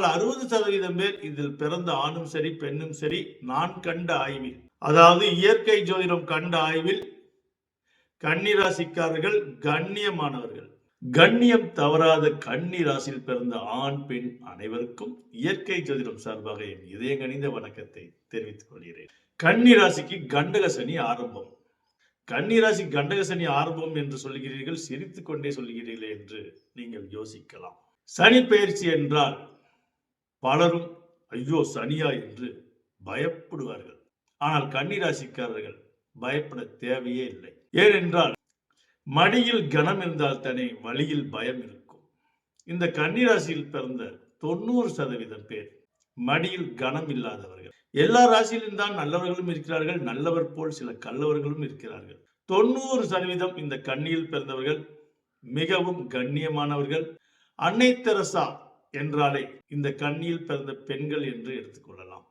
ஆனால் அறுபது சதவீதம் பேர் இதில் பிறந்த ஆணும் சரி பெண்ணும் சரி நான் கண்ட ஆய்வில். அதாவது இயற்கை ஜோதிடம் கண்ட ஆய்வில் கன்னிராசிக்காரர்கள் கண்ணியமானவர்கள். கண்ணியம் தவறாத கன்னி ராசியில் பிறந்த ஆண் பெண் அனைவருக்கும் இயற்கை ஜோதிடம் சார்பாக என் இதயங்கணிந்த வணக்கத்தை தெரிவித்துக் கொள்கிறேன். கன்னி ராசிக்கு கண்டக சனி ஆரம்பம். கன்னி ராசி கண்டக சனி ஆரம்பம் என்று சொல்கிறீர்கள் சிரித்துக் கொண்டே சொல்கிறீர்கள் என்று நீங்கள் யோசிக்கலாம். சனி பயிற்சி என்றால் பலரும் ஐயோ சனியா என்று பயப்படுவார்கள். ஆனால் கன்னி ராசிக்காரர்கள் பயப்பட தேவையே இல்லை. ஏனென்றால் மடியில் கனம் இருந்தால் தானே வழியில் பயம் இருக்கும். இந்த கன்னிராசியில் பிறந்த தொண்ணூறு சதவீதம் பேர் மடியில் கனம் இல்லாதவர்கள். எல்லா ராசியிலும் தான் நல்லவர்களும் இருக்கிறார்கள் நல்லவர் போல் சில கல்லவர்களும் இருக்கிறார்கள். தொண்ணூறு சதவீதம் இந்த கண்ணியில் பிறந்தவர்கள் மிகவும் கண்ணியமானவர்கள். அன்னை தெரசா என்றாலே இந்த கண்ணியில் பிறந்த பெண்கள் என்று எடுத்துக்கொள்ளலாம்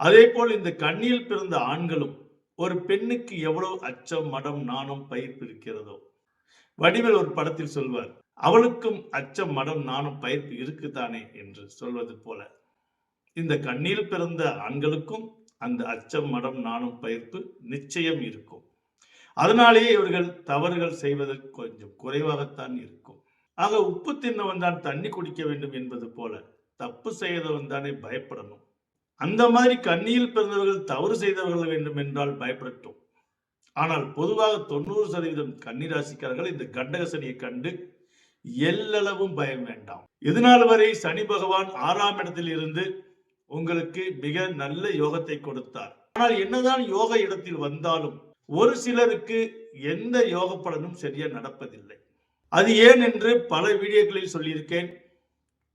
அதே போல் இந்த கண்ணியில் பிறந்த ஆண்களும் ஒரு பெண்ணுக்கு எவ்வளவு அச்சம் மடம் நாணம் பயிர்ப்பு இருக்கிறதோ? வடிவேல் ஒரு படத்தில் சொல்வார் அவளுக்கும் அச்சம் மடம் நாணம் பயிர்ப்பு இருக்குதானே? என்று சொல்வது போல. இந்த கண்ணில் பிறந்த ஆண்களுக்கும் அந்த அச்சம் மடம் நாணம் பயிர்ப்பு நிச்சயம் இருக்கும். அதனாலேயே இவர்கள் தவறுகள் செய்வதற்கு கொஞ்சம் குறைவாகத்தான் இருக்கும். ஆக உப்பு தின்னவன் தான் தண்ணி குடிக்க வேண்டும் என்பது போல தப்பு செய்தவன் தானே பயப்படணும். அந்த மாதிரி கண்ணியில் பிறந்தவர்கள் தவறு செய்தவர்கள் வேண்டும் என்றால் பயப்படட்டும். ஆனால் பொதுவாக தொண்ணூறு சதவீதம் கன்னிராசிக்காரர்கள் இந்த கண்டக சனியை கண்டு எல்லளவும் பயம் வேண்டாம். இதனால் வரை சனி பகவான் ஆறாம் இடத்தில் இருந்து உங்களுக்கு மிக நல்ல யோகத்தை கொடுத்தார். ஆனால் என்னதான் யோக இடத்தில் வந்தாலும் ஒரு சிலருக்கு எந்த யோக பலனும் சரியா நடப்பதில்லை. அது ஏன் என்று பல வீடியோக்களில் சொல்லியிருக்கேன்.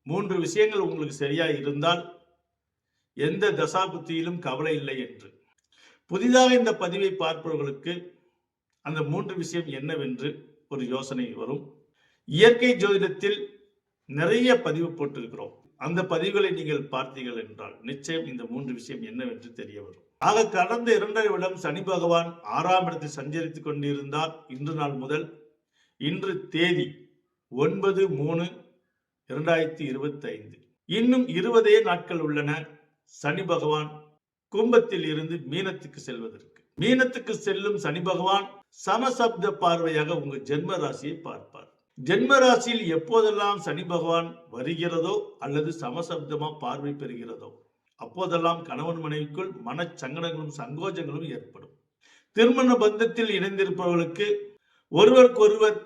மூன்று விஷயங்கள் உங்களுக்கு சரியா இருந்தால் எந்த தசாபுத்தியிலும் கவலை இல்லை என்று. புதிதாக இந்த பதிவை பார்ப்பவர்களுக்கு அந்த மூன்று விஷயம் என்னவென்று ஒரு யோசனை வரும். இயற்கை ஜோதிடத்தில் நிறைய பதிவு போட்டிருக்கிறோம். அந்த பதிவுகளை நீங்கள் பார்த்தீர்கள் என்றால் நிச்சயம் இந்த மூன்று விஷயம் என்னவென்று தெரிய வரும். ஆக கடந்த இரண்டரை வருடம் சனி பகவான் ஆறாம் இடத்தில் சஞ்சரித்துக் கொண்டிருந்தார். இன்று நாள் முதல் இன்று தேதி ஒன்பது மூணு இரண்டாயிரத்தி இருபத்தி ஐந்து இன்னும் இருபதே நாட்கள் உள்ளன சனி பகவான் கும்பத்தில் இருந்து மீனத்துக்கு செல்வதற்கு. மீனத்துக்கு செல்லும் சனி பகவான் சமசப்த பார்வையாக உங்க ஜென்ம ராசியை பார்ப்பார். ஜென்ம ராசியில் எப்போதெல்லாம் சனி பகவான் வருகிறதோ அல்லது சமசப்தமா பார்வை பெறுகிறதோ அப்போதெல்லாம் கணவன் மனைவிக்குள் மனச்சங்கடங்களும் சங்கோஜங்களும் ஏற்படும். திருமண பந்தத்தில் இணைந்திருப்பவர்களுக்கு ஒருவருக்கொருவர்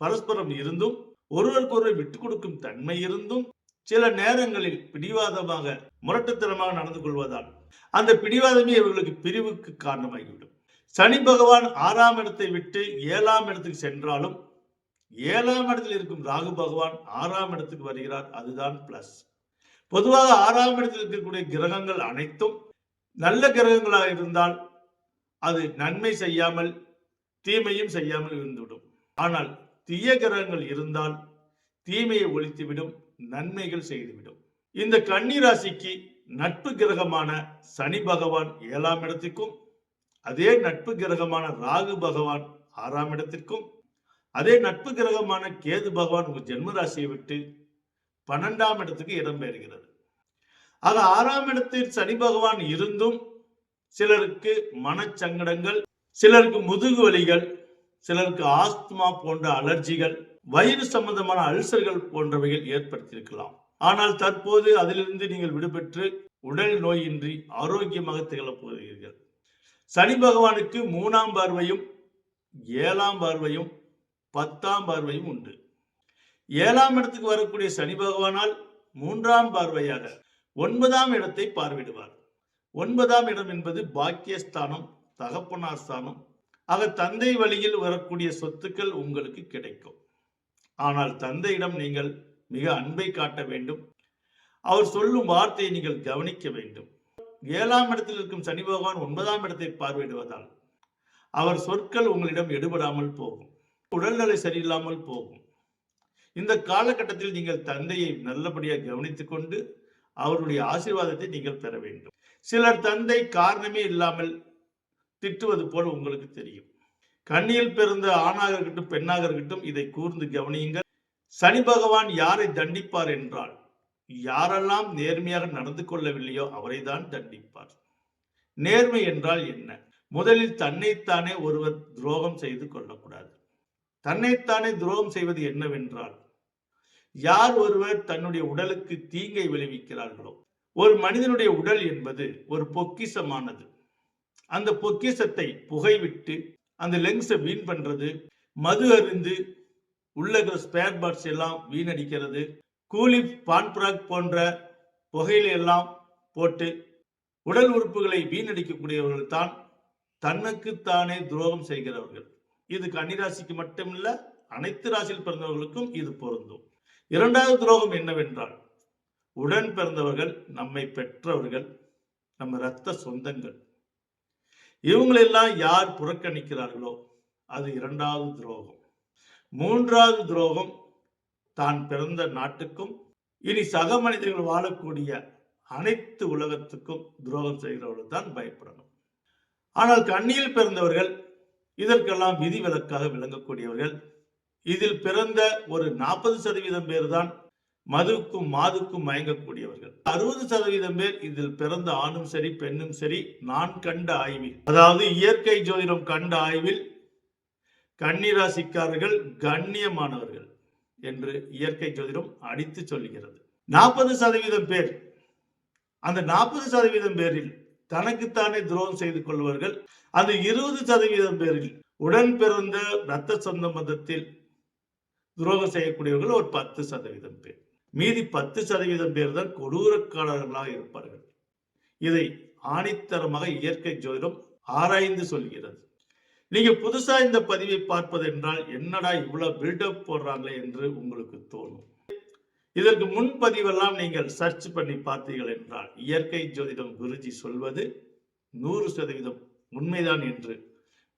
பரஸ்பரம் இருந்தும் ஒருவருக்கொருவர் விட்டுக் கொடுக்கும் தன்மை இருந்தும் சில நேரங்களில் பிடிவாதமாக முரட்டுத்தனமாக நடந்து கொள்வதால் அந்த பிடிவாதமே இவர்களுக்கு பிரிவுக்கு காரணமாகிவிடும். சனி பகவான் ஆறாம் இடத்தை விட்டு ஏழாம் இடத்துக்கு சென்றாலும் ஏழாம் இடத்தில் இருக்கும் ராகு பகவான் ஆறாம் இடத்துக்கு வருகிறார். அதுதான் பிளஸ் பொதுவாக ஆறாம் இடத்தில் இருக்கக்கூடிய கிரகங்கள் அனைத்தும் நல்ல கிரகங்களாக இருந்தால் அது நன்மை செய்யாமல் தீமையும் செய்யாமல் இருந்துவிடும். ஆனால் தீய கிரகங்கள் இருந்தால் தீமையை ஒழித்துவிடும் நன்மைகள் செய்துவிடும். இந்த கன்னி ராசிக்கு நட்பு கிரகமான சனி பகவான் ஏழாம் இடத்திற்கும் அதே நட்பு கிரகமான ராகு பகவான் ஆறாம் இடத்திற்கும் அதே நட்பு கிரகமான கேது பகவான் உங்கள் ஜென்ம ராசியை விட்டு பன்னெண்டாம் இடத்துக்கு இடம்பெறுகிறது ஆக ஆறாம் இடத்தில் சனி பகவான் இருந்தும் சிலருக்கு மனச்சங்கடங்கள் சிலருக்கு முதுகு வலிகள் சிலருக்கு ஆஸ்துமா போன்ற அலர்ஜிகள் வயிறு சம்பந்தமான அல்சர்கள் போன்றவைகள் ஏற்படுத்தியிருக்கலாம். ஆனால் தற்போது அதிலிருந்து நீங்கள் விடுபெற்று உடல் நோயின்றி ஆரோக்கியமாக திகழப் போகிறீர்கள். சனி பகவானுக்கு மூணாம் பார்வையும் ஏழாம் பார்வையும் பத்தாம் பார்வையும் உண்டு. ஏழாம் இடத்துக்கு வரக்கூடிய சனி பகவானால் மூன்றாம் பார்வையாக ஒன்பதாம் இடத்தை பார்வையிடுவார். ஒன்பதாம் இடம் என்பது பாக்கியஸ்தானம் தகப்பனார் ஸ்தானம் ஆக தந்தை வழியில் வரக்கூடிய சொத்துக்கள் உங்களுக்கு கிடைக்கும். ஆனால் தந்தையிடம் நீங்கள் மிக அன்பை காட்ட வேண்டும். அவர் சொல்லும் வார்த்தையை நீங்கள் கவனிக்க வேண்டும். ஏழாம் இடத்தில் இருக்கும் சனி பகவான் ஒன்பதாம் இடத்தை பார்வையிடுவதால் அவர் சொற்கள் உங்களிடம் எடுபடாமல் போகும். உடல்நிலை சரியில்லாமல் போகும். இந்த காலகட்டத்தில் நீங்கள் தந்தையை நல்லபடியாக கவனித்துக் கொண்டு அவருடைய ஆசீர்வாதத்தை நீங்கள் பெற வேண்டும். சிலர் தந்தை காரணமே இல்லாமல் திட்டுவது போல் உங்களுக்கு தெரியும். கண்ணியில் பிறந்த ஆணாக இருக்கட்டும் பெண்ணாக இருக்கட்டும் இதை கூர்ந்து கவனியுங்கள். சனி பகவான் யாரை தண்டிப்பார் என்றால் யாரெல்லாம் நேர்மையாக நடந்து கொள்ளவில்லையோ அவரை தான் தண்டிப்பார். நேர்மை என்றால் என்ன? முதலில் தன்னைத்தானே ஒருவர் துரோகம் செய்து கொள்ளக்கூடாது. தன்னைத்தானே துரோகம் செய்வது என்னவென்றால் யார் ஒருவர் தன்னுடைய உடலுக்கு தீங்கை விளைவிக்கிறார்களோ ஒரு மனிதனுடைய உடல் என்பது ஒரு பொக்கிஷமானது அந்த பொக்கிஷத்தை புகைவிட்டு அந்த லெங்ஸை வீண் பண்றது மது அருந்து உள்ள ஸ்பேர் பார்ட்ஸ் எல்லாம் வீணடிக்கிறது கூலி பான்பிராக் போன்ற புகையில எல்லாம் போட்டு உடல் உறுப்புகளை வீணடிக்கக்கூடியவர்கள் தான் தன்னுக்குத்தானே துரோகம் செய்கிறவர்கள். இது கன்னிராசிக்கு மட்டுமில்ல அனைத்து ராசியில் பிறந்தவர்களுக்கும் இது பொருந்தும். இரண்டாவது துரோகம் என்னவென்றால் உடன் பிறந்தவர்கள் நம்மை பெற்றவர்கள் நம்ம இரத்த சொந்தங்கள். இவங்களெல்லாம் யார் புறக்கணிக்கிறார்களோ அது இரண்டாவது துரோகம். மூன்றாவது துரோகம் தான் பிறந்த நாட்டுக்கும் இனி சக மனிதர்கள் வாழக்கூடிய அனைத்து உலகத்துக்கும் துரோகம் செய்கிறவர்கள் தான் பயப்படணும். ஆனால் கண்ணியில் பிறந்தவர்கள் இதற்கெல்லாம் விதிவிலக்காக விளங்கக்கூடியவர்கள் இதில் பிறந்த ஒரு நாற்பது சதவீதம் பேர் தான் மதுக்கும் மாதுக்கும் மயங்கக்கூடியவர்கள். அறுபது சதவீதம் பேர் இதில் பிறந்த ஆணும் சரி பெண்ணும் சரி நான் கண்ட ஆய்வில். அதாவது இயற்கை ஜோதிடம் கண்ட ஆய்வில் கன்னிராசிக்காரர்கள் கண்ணியமானவர்கள் என்று இயற்கை ஜோதிடம் அடித்து சொல்லுகிறது. நாற்பது சதவீதம் பேர். அந்த நாற்பது சதவீதம் பேரில் தனக்குத்தானே துரோகம் செய்து கொள்வார்கள் அந்த இருபது சதவீதம் பேரில் உடன் பிறந்த இரத்த சொந்த மதத்தில் துரோகம் செய்யக்கூடியவர்கள் ஒரு பத்து சதவீதம் பேர். மீதி பத்து சதவீதம் பேர் தான் கொடூரக்காரர்களாக இருப்பார்கள். இதை ஆணித்தரமாக இயற்கை ஜோதிடம் ஆராய்ந்து சொல்கிறது. நீங்க புதுசா இந்த பதிவை பார்ப்பது என்றால் என்னடா இவ்வளவு பில்டப் போடுறாங்களே என்று உங்களுக்கு தோணும். இதற்கு முன்பதிவெல்லாம் நீங்கள் சர்ச் பண்ணி பார்த்தீர்கள் என்றால் இயற்கை ஜோதிடம் குருஜி சொல்வது நூறு சதவீதம் உண்மைதான் என்று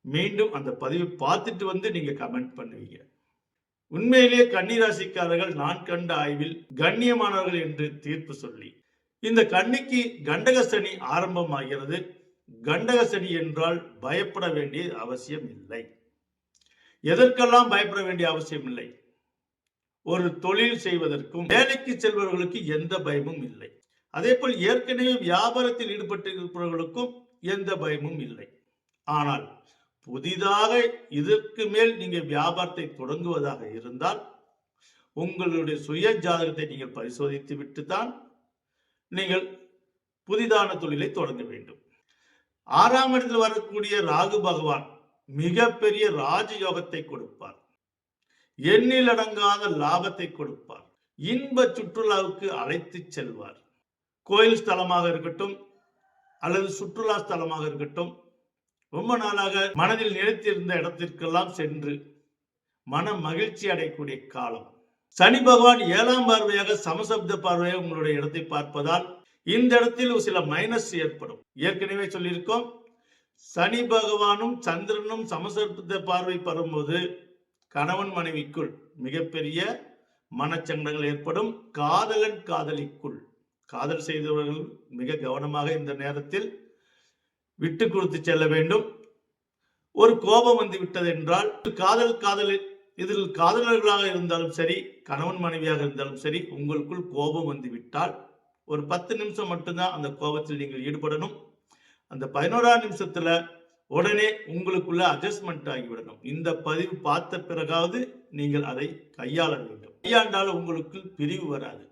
மீண்டும் அந்த பதிவை பார்த்துட்டு வந்து நீங்க கமெண்ட் பண்ணுவீங்க. உண்மையிலேயே கன்னிராசிக்காரர்கள் நான் கண்ட ஆய்வில் கண்ணியமானவர்கள் என்று தீர்ப்பு சொல்லி இந்த கண்ணிக்கு கண்டக சனி ஆரம்பமாகிறது. கண்டக சனி என்றால் பயப்பட வேண்டிய அவசியம் இல்லை. எதற்கெல்லாம் பயப்பட வேண்டிய அவசியம் இல்லை? ஒரு தொழில் செய்வதற்கும் வேலைக்கு செல்பவர்களுக்கு எந்த பயமும் இல்லை. அதே போல் ஏற்கனவே வியாபாரத்தில் ஈடுபட்டு இருப்பவர்களுக்கும் எந்த பயமும் இல்லை. ஆனால் புதிதாக இதற்கு மேல் நீங்க வியாபாரத்தை தொடங்குவதாக இருந்தால் உங்களுடைய சுய ஜாதகத்தை நீங்கள் பரிசோதித்து விட்டு தான் நீங்கள் புதிதான தொழிலை தொடங்க வேண்டும். ஆறாம் இடத்தில் வரக்கூடிய ராகு பகவான் மிகப்பெரிய ராஜயோகத்தை கொடுப்பார். எண்ணில் அடங்காத லாபத்தை கொடுப்பார். இன்ப சுற்றுலாவுக்கு அழைத்து செல்வார். கோயில் ஸ்தலமாக இருக்கட்டும் அல்லது சுற்றுலா ஸ்தலமாக இருக்கட்டும் ரொம்ப நாளாக மனதில் நிலைத்திருந்த இடத்திற்கெல்லாம் சென்று மன மகிழ்ச்சி அடையக்கூடிய காலம். சனி பகவான் ஏழாம் பார்வையாக சமசப்த பார்வையாக உங்களுடைய இடத்தை பார்ப்பதால் இந்த இடத்தில் ஒரு சில மைனஸ் ஏற்படும். ஏற்கனவே சொல்லியிருக்கோம் சனி பகவானும் சந்திரனும் சமசப்த பார்வை பரும்போது கணவன் மனைவிக்குள் மிகப்பெரிய மனச்சங்கடங்கள் ஏற்படும். காதலன் காதலிக்குள் காதல் செய்தவர்கள் மிக கவனமாக இந்த நேரத்தில் விட்டு கொடுத்து செல்ல வேண்டும். ஒரு கோபம் வந்து விட்டது என்றால் காதல் காதல் இதில் காதலர்களாக இருந்தாலும் சரி கணவன் மனைவியாக இருந்தாலும் சரி உங்களுக்குள் கோபம் வந்து விட்டால் ஒரு பத்து நிமிஷம் மட்டும்தான் அந்த கோபத்தில் நீங்கள் ஈடுபடணும். அந்த பதினோராம் நிமிஷத்துல உடனே உங்களுக்குள்ள அட்ஜஸ்ட்மெண்ட் ஆகிவிடணும். இந்த பதிவு பார்த்த பிறகாவது நீங்கள் அதை கையாள வேண்டும். கையாண்டால் உங்களுக்கு பிரிவு வராது.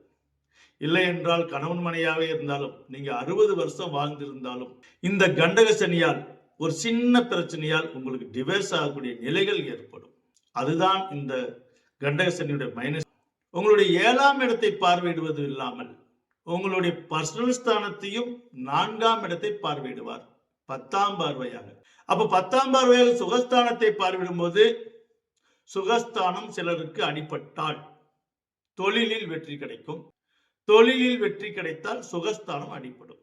இல்லை என்றால் கணவன் மனையாவே இருந்தாலும் நீங்க அறுபது வருஷம் வாழ்ந்திருந்தாலும் இந்த கண்டக சனியால் ஒரு சின்ன பிரச்சனையால் உங்களுக்கு டிவைஸ் ஆகக்கூடிய நிலைகள் ஏற்படும். அதுதான் இந்த கண்டக சனியுடைய மைனஸ் உங்களுடைய ஏழாம் இடத்தை பார்வையிடுவது இல்லாமல் உங்களுடைய பர்சனல் ஸ்தானத்தையும் நான்காம் இடத்தை பார்வையிடுவார். பத்தாம் பார்வையாக. அப்ப பத்தாம் பார்வையாக சுகஸ்தானத்தை பார்வையிடும் போது சுகஸ்தானம் சிலருக்கு அடிபட்டால் தொழிலில் வெற்றி கிடைக்கும். தொழிலில் வெற்றி கிடைத்தால் சுகஸ்தானம் அடிப்படும்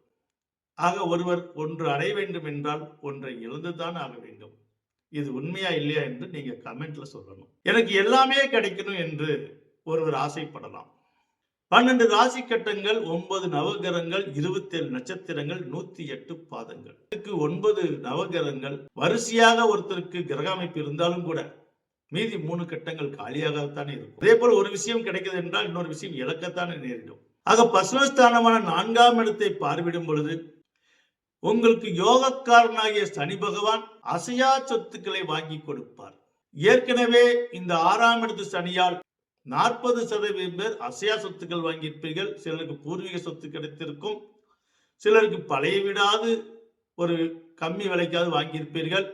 ஆக ஒருவர் ஒன்று அடைய வேண்டும் என்றால் ஒன்றை இழந்துதான் ஆக வேண்டும். இது உண்மையா இல்லையா என்று நீங்க கமெண்ட்ல சொல்லணும். எனக்கு எல்லாமே கிடைக்கணும் என்று ஒருவர் ஆசைப்படலாம். பன்னெண்டு ராசி கட்டங்கள் ஒன்பது நவகிரகங்கள் இருபத்தி ஏழு நட்சத்திரங்கள் நூத்தி எட்டு பாதங்கள். இதுக்கு ஒன்பது நவகிரகங்கள். வரிசையாக ஒருத்தருக்கு கிரக அமைப்பு இருந்தாலும் கூட மீதி மூணு கட்டங்கள் காலியாகத்தானே இருக்கும். அதே போல ஒரு விஷயம் கிடைக்குது என்றால் இன்னொரு விஷயம் இழக்கத்தானே நேரிடும். ஆக பசுமஸ்தானமான நான்காம் இடத்தை பார்வையிடும் பொழுது உங்களுக்கு யோகக்காரனாகிய சனி பகவான் அசையா சொத்துக்களை வாங்கி கொடுப்பார். ஏற்கனவே இந்த ஆறாம் இடத்து சனியால் நாற்பது சதவீதம் பேர் அசையா சொத்துக்கள் வாங்கியிருப்பீர்கள். சிலருக்கு பூர்வீக சொத்து கிடைத்திருக்கும். சிலருக்கு பழைய விடாது ஒரு கம்மி விலைக்காவது வாங்கியிருப்பீர்கள்.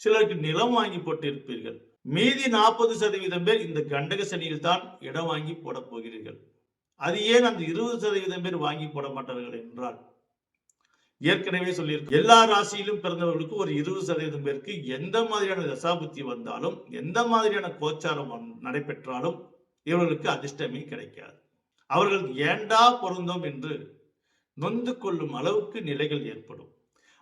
சிலருக்கு நிலம் வாங்கி போட்டிருப்பீர்கள். மீதி நாற்பது சதவீதம் பேர் இந்த கண்டக சனியில் தான் இடம் வாங்கி போட போகிறீர்கள். அது ஏன் அந்த இருபது சதவீதம் பேர் வாங்கி போட மாட்டார்கள் என்றால் ஏற்கனவே சொல்லியிருக்கு எல்லா ராசியிலும் பிறந்தவர்களுக்கு ஒரு இருபது சதவீதம் பேருக்கு எந்த மாதிரியான தசாபுத்தி வந்தாலும் எந்த மாதிரியான கோச்சாரம் நடைபெற்றாலும் இவர்களுக்கு அதிர்ஷ்டமே கிடைக்காது. அவர்கள் ஏண்டா பொருந்தோம் என்று நொந்து கொள்ளும் அளவுக்கு நிலைகள் ஏற்படும்.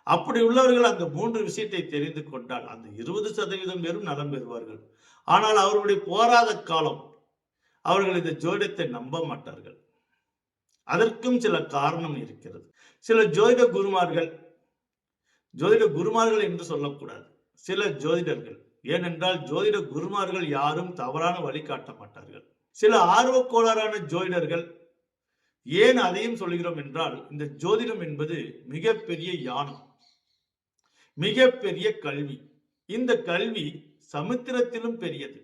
அப்படி உள்ளவர்கள் அந்த மூன்று விஷயத்தை தெரிந்து கொண்டால் அந்த இருபது சதவீதம் பேரும் நலம் பெறுவார்கள். ஆனால் அவர்களுடைய போராத காலம் அவர்கள் இந்த ஜோதிடத்தை நம்ப மாட்டார்கள். அதற்கும் சில காரணம் இருக்கிறது. சில ஜோதிட குருமார்கள் ஜோதிட குருமார்கள் என்று சொல்லக்கூடாது. சில ஜோதிடர்கள் ஏனென்றால் ஜோதிட குருமார்கள் யாரும் தவறான வழி காட்ட மாட்டார்கள். சில ஆர்வக்கோளாறான ஜோதிடர்கள் ஏன் அதையும் சொல்கிறோம் என்றால் இந்த ஜோதிடம் என்பது மிகப்பெரிய யானம் மிகப்பெரிய கல்வி. இந்த கல்வி சமுத்திரத்திலும் பெரியது.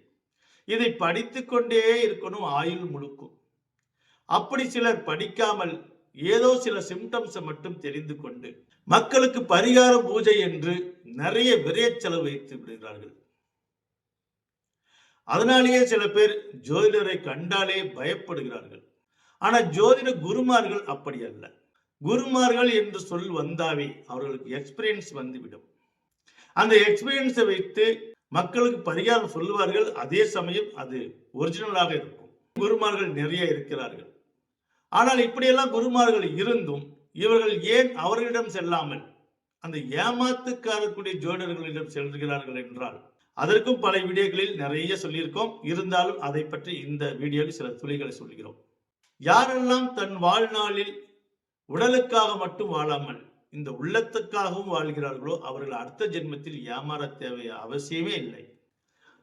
இதை படித்து கொண்டே இருக்கணும் ஆயுள் முழுக்கும். அப்படி சிலர் படிக்காமல் ஏதோ சில சிம்டம்ஸை மட்டும் தெரிந்து கொண்டு மக்களுக்கு பரிகார பூஜை என்று நிறைய விரைய செலவு வைத்து விடுகிறார்கள். அதனாலேயே சில பேர் ஜோதிடரை கண்டாலே பயப்படுகிறார்கள். ஆனால் ஜோதிட குருமார்கள் அப்படி அல்ல. குருமார்கள் என்று சொல் வந்தாவே அவர்களுக்கு எக்ஸ்பீரியன்ஸ் வந்துவிடும் அந்த எக்ஸ்பீரியன்ஸை வைத்து மக்களுக்கு பரிகாரம் சொல்லுவார்கள் அதே சமயம் அது ஒரிஜினலாக இருக்கும். குருமார்கள் நிறைய இருக்கிறார்கள். ஆனால் இப்படியெல்லாம் குருமார்கள் இருந்தும் இவர்கள் ஏன் அவர்களிடம் செல்லாமல் அந்த ஏமாத்துக்காரக்கூடிய ஜோடர்களிடம் செல்கிறார்கள் என்றால் அதற்கும் பல வீடியோக்களில் நிறைய சொல்லியிருக்கோம். இருந்தாலும் அதை பற்றி இந்த வீடியோவில் சில துளிகளை சொல்கிறோம். யாரெல்லாம் தன் வாழ்நாளில் உடலுக்காக மட்டும் வாழாமல் இந்த உள்ளத்துக்காகவும் வாழ்கிறார்களோ அவர்கள் அடுத்த ஜென்மத்தில் ஏமாற தேவை அவசியமே இல்லை.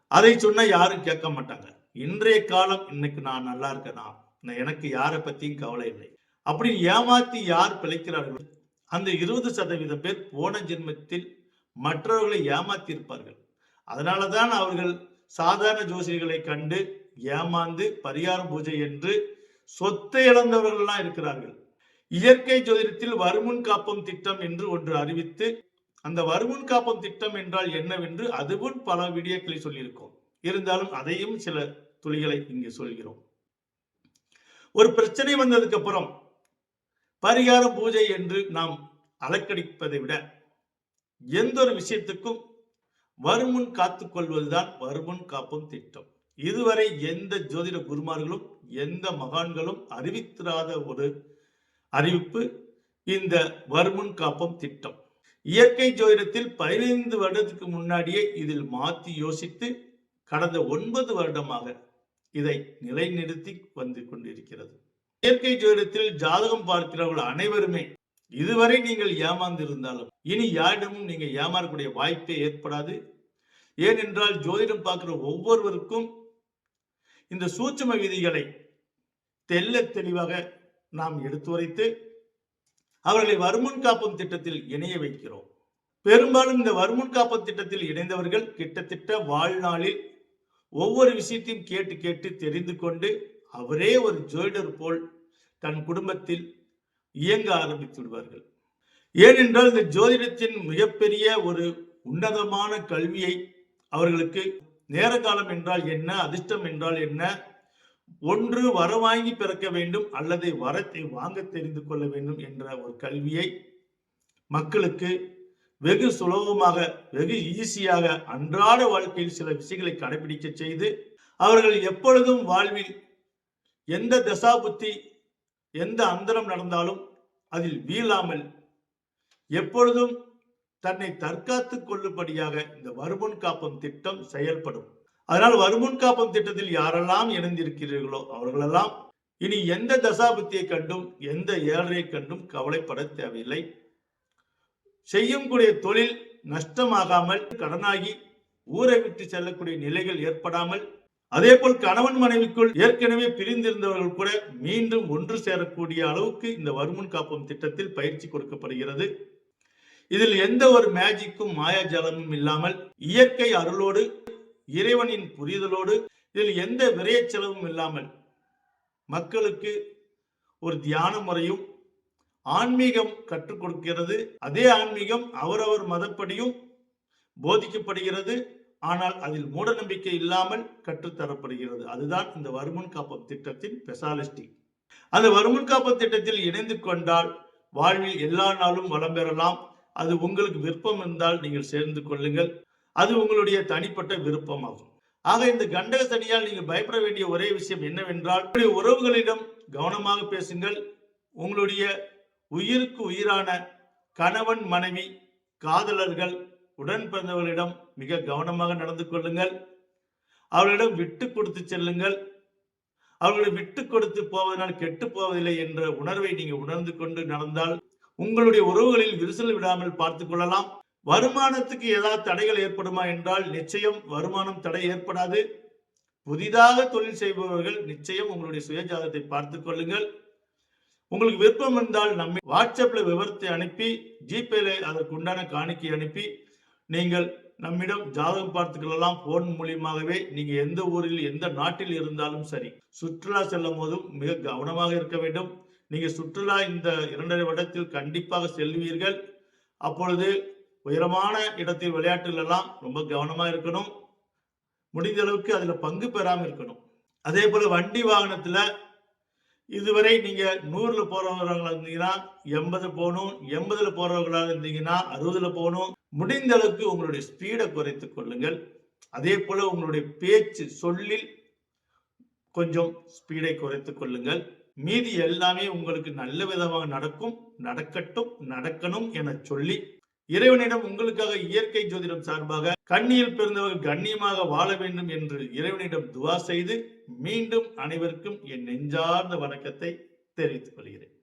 அதை சொன்னா யாரும் கேட்க மாட்டாங்க. இன்றைய காலம் இன்னைக்கு நான் நல்லா இருக்கேனா? நான் எனக்கு யாரை பத்தியும் கவலை இல்லை. அப்படி ஏமாத்தி யார் பிழைக்கிறார்களோ அந்த இருபது சதவீத பேர் போன ஜென்மத்தில் மற்றவர்களை ஏமாத்தி இருப்பார்கள் அதனாலதான் அவர்கள் சாதாரண ஜோசியர்களை கண்டு ஏமாந்து பரிகார பூஜை என்று சொத்தை இழந்தவர்கள்லாம் இருக்கிறார்கள். இயற்கை ஜோதிடத்தில் வருமுன் காப்பம் திட்டம் என்று ஒன்று அறிவித்து அந்த வருமுன் காப்பம் திட்டம் என்றால் என்னவென்று அதுவும் பல வீடியோக்களை சொல்லியிருக்கோம். இருந்தாலும் அதையும் சில துளிகளை இங்கு சொல்கிறோம். ஒரு பிரச்சனை வந்ததுக்கு அப்புறம் பரிகார பூஜை என்று நாம் அலக்கடிப்பதை விட எந்த ஒரு விஷயத்துக்கும் வருமுன் காத்துக்கொள்வதுதான் வருமுன் காப்பும் திட்டம். இதுவரை எந்த ஜோதிட குருமார்களும் எந்த மகான்களும் அறிவித்திராத ஒரு அறிவிப்பு இந்த வருமுன் காப்பம் திட்டம். இயற்கை ஜோதிடத்தில் பதினைந்து வருடத்துக்கு முன்னாடியே இதில் மாற்றி யோசித்து கடந்த ஒன்பது வருடமாக இதை நிலைநிறுத்தி வந்து கொண்டிருக்கிறது. இயற்கை ஜோதிடத்தில் ஜாதகம் பார்க்கிறவர்கள் அனைவருமே இதுவரை நீங்கள் ஏமாந்திருந்தாலும் இனி யாரிடமும் நீங்க ஏமாறக்கூடிய வாய்ப்பே ஏற்படாது. ஏனென்றால் ஜோதிடம் பார்க்கிற ஒவ்வொருவருக்கும் இந்த சூட்சும விதிகளை தெல்ல தெளிவாக நாம் எடுத்துரைத்து அவர்களை வருமுன் காப்பும் திட்டத்தில் இணைய வைக்கிறோம். பெரும்பாலும் இந்த வருமுன் காப்பும் திட்டத்தில் இணைந்தவர்கள் கிட்டத்தட்ட வாழ்நாளில் ஒவ்வொரு விஷயத்தையும் கேட்டு கேட்டு தெரிந்து கொண்டு அவரே ஒரு ஜோதிடர் போல் தன் குடும்பத்தில் இயங்க ஆரம்பித்து விடுவார்கள். ஏனென்றால் இந்த ஜோதிடத்தின் மிகப்பெரிய ஒரு உன்னதமான கல்வியை அவர்களுக்கு நேர காலம் என்றால் என்ன அதிர்ஷ்டம் என்றால் என்ன ஒன்று வர வாங்கி பிறக்க வேண்டும் அல்லது வரத்தை வாங்க தெரிந்து கொள்ள வேண்டும் என்ற ஒரு கல்வியை மக்களுக்கு வெகு சுலபமாக வெகு ஈஸியாக அன்றாட வாழ்க்கையில் சில விஷயங்களை கடைபிடிக்க செய்து அவர்கள் எப்பொழுதும் வாழ்வில் எந்த தசாபுத்தி எந்த அந்தரம் நடந்தாலும் அதில் வீழாமல் எப்பொழுதும் தன்னை தற்காத்துக் கொள்ளும்படியாக இந்த வருமுன் காப்பம் திட்டம் செயல்படும். அதனால் வருமுன் காப்பம் திட்டத்தில் யாரெல்லாம் இணைந்திருக்கிறீர்களோ அவர்களெல்லாம் இனி எந்த தசாபத்தியை கண்டும் எந்த ஏழரை கண்டும் கவலைப்பட தேவையில்லை. செய்யும் கூடிய தொழில் நஷ்டமாகாமல் கடனாகி ஊரை விட்டு செல்லக்கூடிய நிலைகள் ஏற்படாமல் அதே போல் கணவன் மனைவிக்குள் ஏற்கனவே பிரிந்திருந்தவர்கள் கூட மீண்டும் ஒன்று சேரக்கூடிய அளவுக்கு இந்த வருமுன் காப்பம் திட்டத்தில் பயிற்சி கொடுக்கப்படுகிறது. இதில் எந்த ஒரு மேஜிக்கும் மாயாஜாலமும் இல்லாமல் இயற்கை அருளோடு இறைவனின் புரிதலோடு இதில் எந்த விரைய செலவும் இல்லாமல் மக்களுக்கு ஒரு தியான முறையும் ஆன்மீகம் கற்றுக் கொடுக்கிறது. அதே ஆன்மீகம் அவரவர் மதப்படியும் போதிக்கப்படுகிறது. ஆனால் அதில் மூட நம்பிக்கை இல்லாமல் கற்றுத்தரப்படுகிறது. அதுதான் இந்த வருமுன் காப்பம் திட்டத்தின் ஸ்பெஷாலிஸ்டி அந்த வருமுன் காப்பம் திட்டத்தில் இணைந்து கொண்டால் வாழ்வில் எல்லா நாளும் வளம் பெறலாம். அது உங்களுக்கு விருப்பம் இருந்தால் நீங்கள் சேர்ந்து கொள்ளுங்கள். அது உங்களுடைய தனிப்பட்ட விருப்பமாகும். ஆக இந்த கண்டக சனியால் நீங்கள் பயப்பட வேண்டிய ஒரே விஷயம் என்னவென்றால் உங்களுடைய உறவுகளிடம் கவனமாக பேசுங்கள். உங்களுடைய உயிருக்கு உயிரான கணவன் மனைவி காதலர்கள் உடன் பிறந்தவர்களிடம் மிக கவனமாக நடந்து கொள்ளுங்கள். அவர்களிடம் விட்டு கொடுத்து செல்லுங்கள். அவர்களை விட்டு கொடுத்து போவதனால் கெட்டு போவதில்லை என்ற உணர்வை நீங்கள் உணர்ந்து கொண்டு நடந்தால் உங்களுடைய உறவுகளில் விரிசல் விடாமல் பார்த்துக் கொள்ளலாம். வருமானத்துக்கு ஏதாவது தடைகள் ஏற்படுமா என்றால் நிச்சயம் வருமானம் தடை ஏற்படாது. புதிதாக தொழில் செய்பவர்கள் நிச்சயம் உங்களுடைய சுயஜாதத்தை பார்த்துக் கொள்ளுங்கள். உங்களுக்கு விருப்பம் இருந்தால் நம்ம வாட்ஸ்அப்ல விவரத்தை அனுப்பி ஜிபேல அதற்கு உண்டான காணிக்கை அனுப்பி நீங்கள் நம்மிடம் ஜாதகம் பார்த்துக்கொள்ளலாம் போன் மூலியமாகவே நீங்க எந்த ஊரில் எந்த நாட்டில் இருந்தாலும் சரி சுற்றுலா செல்லும் போதும் மிக கவனமாக இருக்க வேண்டும். நீங்க சுற்றுலா இந்த இரண்டரை வருடத்தில் கண்டிப்பாக செல்வீர்கள். அப்பொழுது உயரமான இடத்தில் விளையாட்டுகள் எல்லாம் ரொம்ப கவனமா இருக்கணும். முடிஞ்ச அளவுக்கு அதுல பங்கு பெறாம இருக்கணும். அதே போல வண்டி வாகனத்துல இதுவரை நீங்க நூறுல போறவங்களா இருந்தீங்கன்னா எண்பது போகணும் எண்பதுல போறவங்களா இருந்தீங்கன்னா அறுபதுல போகணும். முடிந்த அளவுக்கு உங்களுடைய ஸ்பீடை குறைத்துக் கொள்ளுங்கள். அதே போல உங்களுடைய பேச்சு சொல்லில் கொஞ்சம் ஸ்பீடை குறைத்துக் கொள்ளுங்கள். மீதி எல்லாமே உங்களுக்கு நல்ல விதமாக நடக்கும் நடக்கட்டும் நடக்கணும் என சொல்லி இறைவனிடம் உங்களுக்காக இயற்கை ஜோதிடம் சார்பாக கண்ணியில் பிறந்தவர்கள் கண்ணியமாக வாழ வேண்டும் என்று இறைவனிடம் துவா செய்து மீண்டும் அனைவருக்கும் என் நெஞ்சார்ந்த வணக்கத்தை தெரிவித்துக் கொள்கிறேன்.